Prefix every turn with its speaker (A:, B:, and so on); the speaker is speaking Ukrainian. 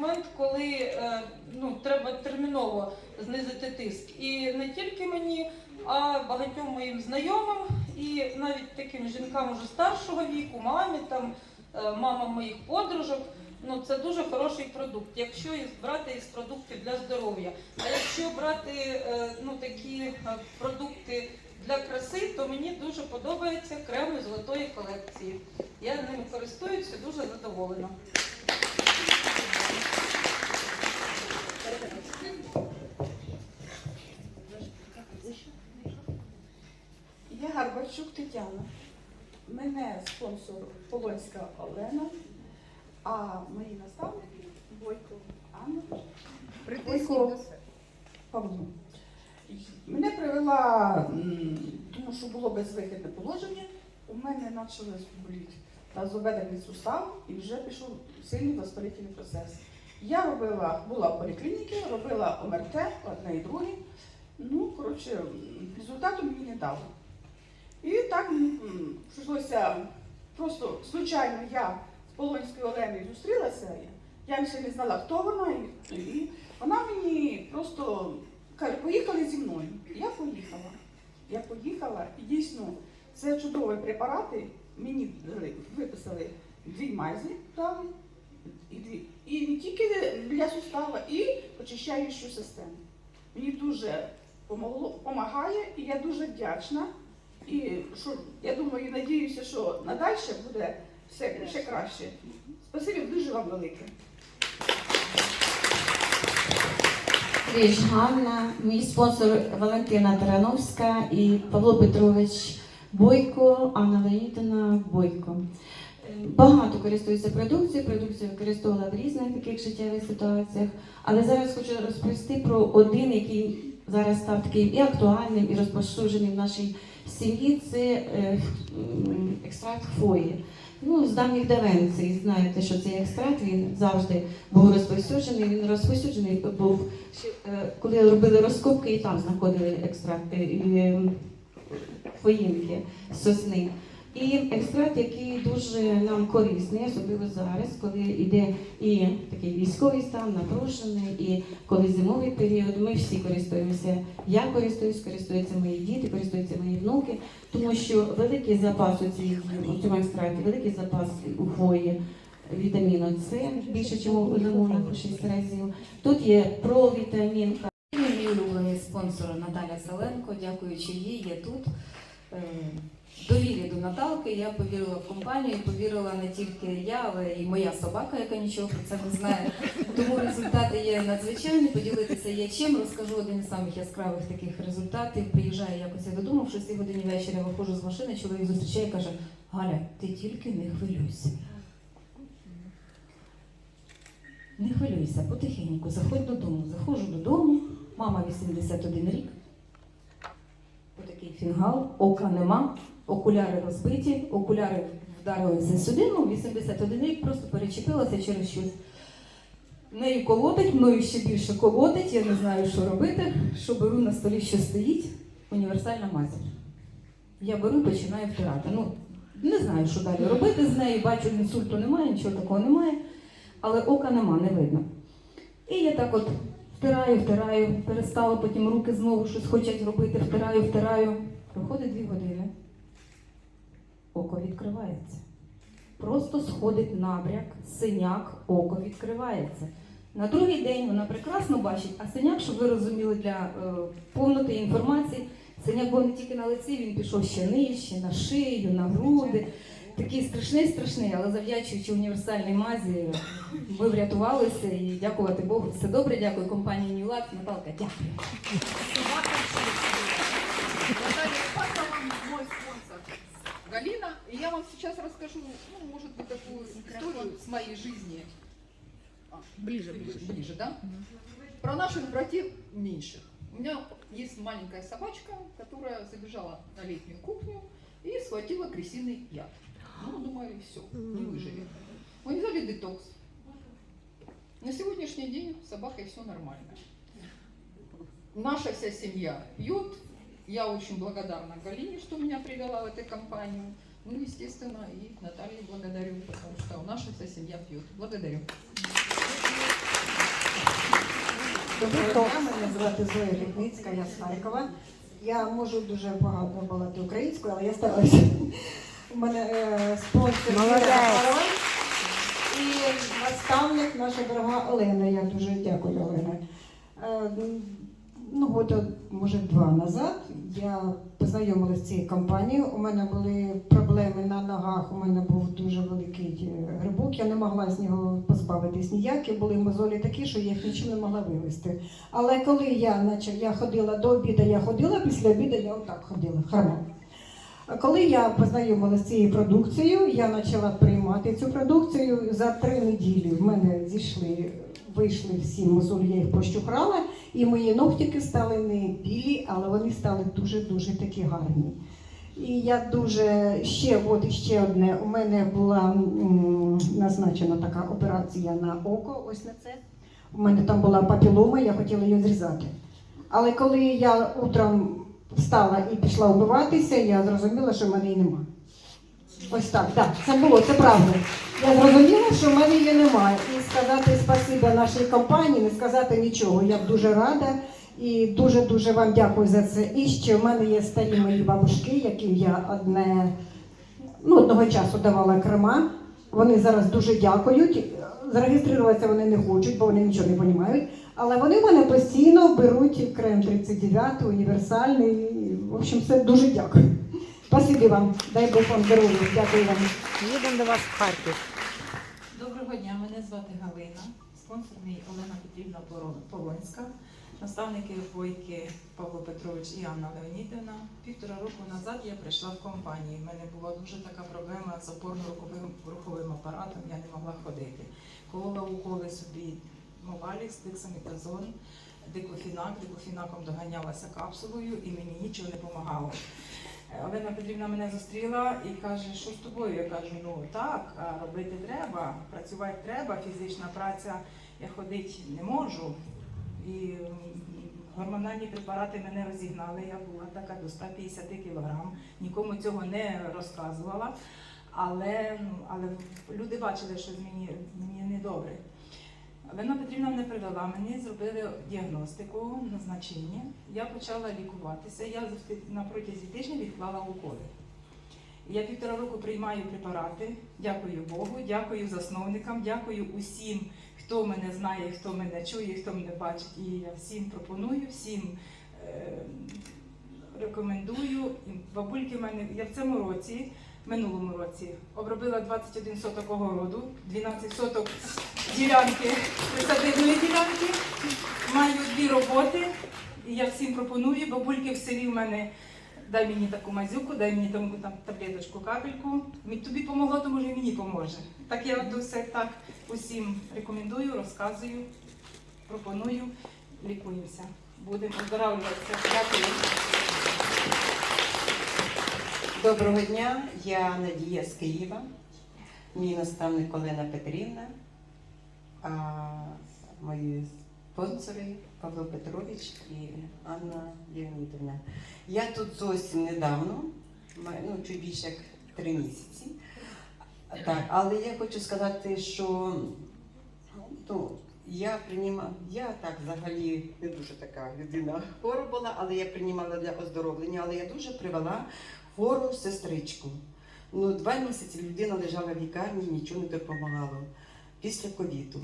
A: момент, коли е, ну, треба терміново знизити тиск. І не тільки мені, а багатьом моїм знайомим і навіть таким жінкам уже старшого віку, мамі, там, е, мамам моїх подружок. Ну, це дуже хороший продукт, якщо брати із продуктів для здоров'я. А якщо брати е, ну, такі продукти для краси, то мені дуже подобаються креми золотої колекції. Я ними користуюся, дуже задоволена.
B: Я Гарбарчук Тетяна. Мене спонсор Полонська Олена, а мої наставники Бойко Анна, Бойко Павло. Мене привела, тому що було безвихідне положення. У мене почали боліти тазоведений сустав і вже пішов сильний воспалительний процес. Я робила, була в поліклініці, робила ОМРТ, одне і друге. Ну, коротше, результату мені не дало. І так прийшлося просто случайно я з Полонською Оленою зустрілася. Я ще не знала, хто вона, і, вона мені просто каже, поїхали зі мною. Я поїхала. Я поїхала і дійсно це чудові препарати. Мені виписали дві мазі дали, і, дві, і не тільки для сустава, і очищаючу систему. Мені дуже помогло, помагає, і я дуже вдячна. І що я думаю, і надіюся, що надальше буде все ще краще. Спасибі дуже вам велике.
C: Ганна, мій спонсор Валентина Тарановська і Павло Петрович Бойко, Анна Леонідовна Бойко. Багато користуюся продукцією, продукцію використовувала в різних таких життєвих ситуаціях, але зараз хочу розповісти про один, який зараз став таким і актуальним, і розповсюдженим в нашій сім'ї. Це е, екстракт хвої. Ну, з давніх давен знаєте, що цей екстракт він завжди був розповсюджений. Він розповсюджений був е, коли робили розкопки, і там знаходили екстракти і, е, хвоїнки сосни. І екстракт, який дуже нам корисний, особливо зараз, коли йде і такий військовий стан, напружений, і коли зимовий період, ми всі користуємося. Я користуюсь, користуються мої діти, користуються мої внуки, тому що великий запас у цих у цьому екстраті, великий запас у хвої вітаміну С, більше, ніж у лимонах у 6 разів. Тут є провітамін К.
D: Мій улюблений спонсор Наталя Саленко, дякуючи їй, я тут. Довірі до Наталки, я повірила в компанію, повірила не тільки я, але і моя собака, яка нічого про це не знає. Тому результати є надзвичайні. Поділитися є чим. Розкажу один із самих яскравих таких результатів. Приїжджаю якось я додому, в 6 годині вечора виходжу з машини, чоловік зустрічає і каже: Галя, ти тільки не хвилюйся. Не хвилюйся, потихеньку, заходь додому. Заходжу додому, мама 81 рік. Отакий фінгал, ока нема, окуляри розбиті, окуляри вдарилися сюди, ну 81 рік, просто перечепилася через щось. Нею колотить, мною ще більше колотить, я не знаю, що робити. Що беру на столі, що стоїть, універсальна мазь. Я беру і починаю втирати. Ну, не знаю, що далі робити з нею, бачу, інсульту немає, нічого такого немає, але ока нема, не видно. І я так от втираю, втираю, перестала потім руки знову щось хочуть робити, втираю, втираю. Проходить дві години. Око відкривається. Просто сходить набряк, синяк, око відкривається. На другий день вона прекрасно бачить, а синяк, щоб ви розуміли для е, повноти інформації, синяк був не тільки на лиці, він пішов ще нижче, на шию, на груди. Такий страшний, страшний, але завдячуючи універсальній мазі, ми врятувалися і дякувати Богу. Все добре, дякую компанії New Life. Наталка, дякую.
E: И я вам сейчас расскажу, ну, может быть, такую историю с моей жизни. А, ближе, ближе, ближе, да? Про наших братьев меньших. У меня есть маленькая собачка, которая забежала на летнюю кухню и схватила крысиный яд. Ну, думали, все, не выживет. Мы взяли детокс. На сегодняшний день с собакой все нормально. Наша вся семья пьет. Я очень благодарна Галине, что меня привела в эту компанию. Ну, естественно, и Наталье благодарю, потому что наша вся семья пьет. Благодарю.
F: Доброго дня, мене звати Зоя Ліпницька, я з Харкова. Я можу дуже багато балати українською, але я стараюся. У мене е, спонсор Захарова і наставник наша дорога Олена. Я дуже дякую, Олена. Е, Ну, года, може, два назад я познайомилася з цією компанією. У мене були проблеми на ногах, у мене був дуже великий е, грибок, я не могла з нього позбавитись ніяк. І були мозолі такі, що я їх нічим не могла вивезти. Але коли я наче, я ходила до обіду, я ходила, після обіду я отак ходила, хромала. А Коли я познайомилася з цією продукцією, я почала приймати цю продукцію. За три неділі в мене зійшли, вийшли всі мозолі, я їх пощухрала, і мої ногтики стали не білі, але вони стали дуже-дуже такі гарні. І я дуже ще, от ще одне. У мене була м, назначена така операція на око, ось на це. У мене там була папілома, я хотіла її зрізати. Але коли я утром встала і пішла вбиватися, я зрозуміла, що в мене її нема. Ось так, так, це було, це правда. Я зрозуміла, що в мене її немає. І сказати спасибі нашій компанії, не сказати нічого. Я дуже рада і дуже-дуже вам дякую за це. І ще в мене є старі мої бабушки, яким я одне, ну, одного часу давала крема. Вони зараз дуже дякують. Зареєструватися вони не хочуть, бо вони нічого не розуміють. Але вони в мене постійно беруть крем 39, універсальний. В общем, все дуже дякую. Спасибі вам. Дай Бог вам здоров'я. Дякую вам.
G: Їдемо до вас в Харків.
H: Доброго дня, мене звати Галина, спонсор мій Олена Петрівна Полонська, наставники Войки Павло Петрович і Анна Леонідівна. Півтора року назад я прийшла в компанію. У мене була дуже така проблема з опорно-руховим руховим апаратом, я не могла ходити. Колола уколи собі Мовалікс, дексамітазон, дикофінак, дикофінаком доганялася капсулою і мені нічого не допомагало. Олена Петрівна мене зустріла і каже, що з тобою? Я кажу, ну так, робити треба, працювати треба, фізична праця, я ходити не можу. І гормональні препарати мене розігнали. Я була така до 150 кілограм, нікому цього не розказувала. Але, але люди бачили, що мені, мені недобре. Олена Петрівна мене привела, мені зробили діагностику, назначення. Я почала лікуватися. Я на протязі тижня відклала уколи. Я півтора року приймаю препарати. Дякую Богу, дякую засновникам, дякую усім, хто мене знає, хто мене чує, хто мене бачить. І я всім пропоную, всім е, рекомендую. Бабульки в мене я в цьому році, минулому році, обробила 21 соток огороду, 12 соток ділянки, присадибної ділянки. Маю дві роботи, і я всім пропоную. Бабульки в селі в мене дай мені таку мазюку, дай мені там, там таблеточку, капельку. Тобі помогло, то може і мені поможе. Так я все так усім рекомендую, розказую, пропоную, лікуємося. Будемо оздоравлюватися. Дякую.
I: Доброго дня, я Надія з Києва, мій наставник Олена Петрівна, а мої спонсори Павло Петрович і Анна Леонідовна. Я тут зовсім недавно, ну, чуть більше як три місяці. Так, але я хочу сказати, що ну, я приймала, я так взагалі не дуже така людина хвора була, але я приймала для оздоровлення, але я дуже привела хвору сестричку. Ну, два місяці людина лежала в лікарні, нічого не допомагало. Після ковіду.